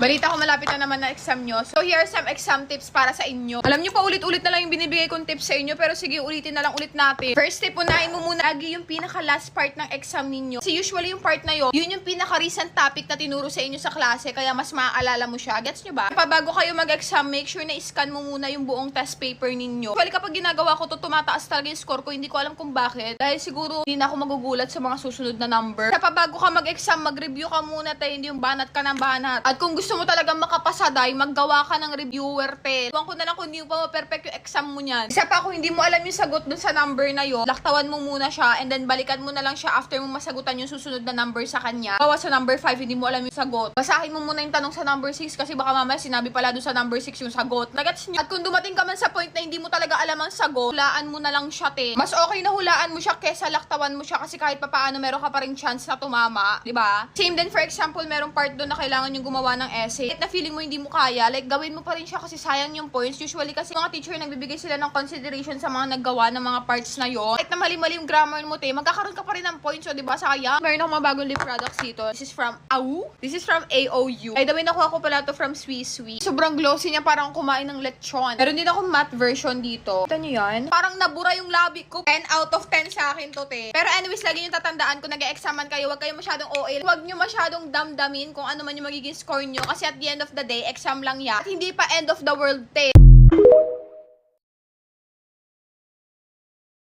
Balita ko malapit na naman na exam nyo. So here are some exam tips para sa inyo. Alam nyo pa ulit-ulit na lang yung binibigay kong tips sa inyo pero sige ulitin na lang ulit natin. First tip, unahin mo muna lagi yung pinaka last part ng exam ninyo. Kasi usually yung part na yun, yun yung pinaka recent topic na tinuro sa inyo sa klase kaya mas maaalala mo siya. Gets nyo ba? Pa bago kayo mag-exam, make sure na scan mo muna yung buong test paper ninyo. Usually kapag ginagawa ko to, tumataas talaga yung score ko. Hindi ko alam kung bakit. Dahil siguro hindi na ako magugulat sa mga susunod na number. Kaya pa bago ka mag-exam, mag-review ka muna tayo, hindi yung banat ka ng banat. At kung gusto mo talagang makapasa, dahil maggawa ka ng reviewer, te. Ewan ko na lang kung hindi mo pa ma-perfect yung exam mo niyan. Isa pa, kung hindi mo alam yung sagot dun sa number na yon, laktawan mo muna siya and then balikan mo na lang siya after mo masagutan yung susunod na number sa kanya. Bawa sa number 5, hindi mo alam yung sagot. Basahin mo muna yung tanong sa number 6 kasi baka mamaya sinabi pala dun sa number 6 yung sagot. Nagets nyo? At kung dumating ka man sa point na hindi mo talaga alam ang sagot, hulaan mo na lang siya, te. Mas okay na hulaan mo siya kesa laktawan mo siya kasi kahit papaano meron ka pa rin chance na tumama, di ba? Same din for example, merong part doon na kailangan yung gumawa ng essay. Kahit na feeling mo hindi mo kaya, like gawin mo pa rin siya kasi sayang yung points. Usually kasi mga teacher nagbibigay sila ng consideration sa mga naggawa ng mga parts na yon. Kahit na mali-mali yung grammar mo, te, magkakaroon ka pa rin ng points, so di ba? Sayang. Meron akong mga bagong lip products dito. This is from AU. This is from AOU. By the way, nakuha ko pala to from Swiss Sweet. Sobrang glossy niya, parang kumain ng lechon. Meron din akong matte version dito. Kita niyo yan? Parang nabura yung labi ko. 10 out of 10 sa akin to, te. Pero anyways, lagi nyo tatandaan kung nag-examan kayo, huwag kayo masyadong OA. Huwag nyo masyadong damdamin kung ano man yung magiging score nyo. Kasi at the end of the day, exam lang yan. At hindi pa end of the world, te.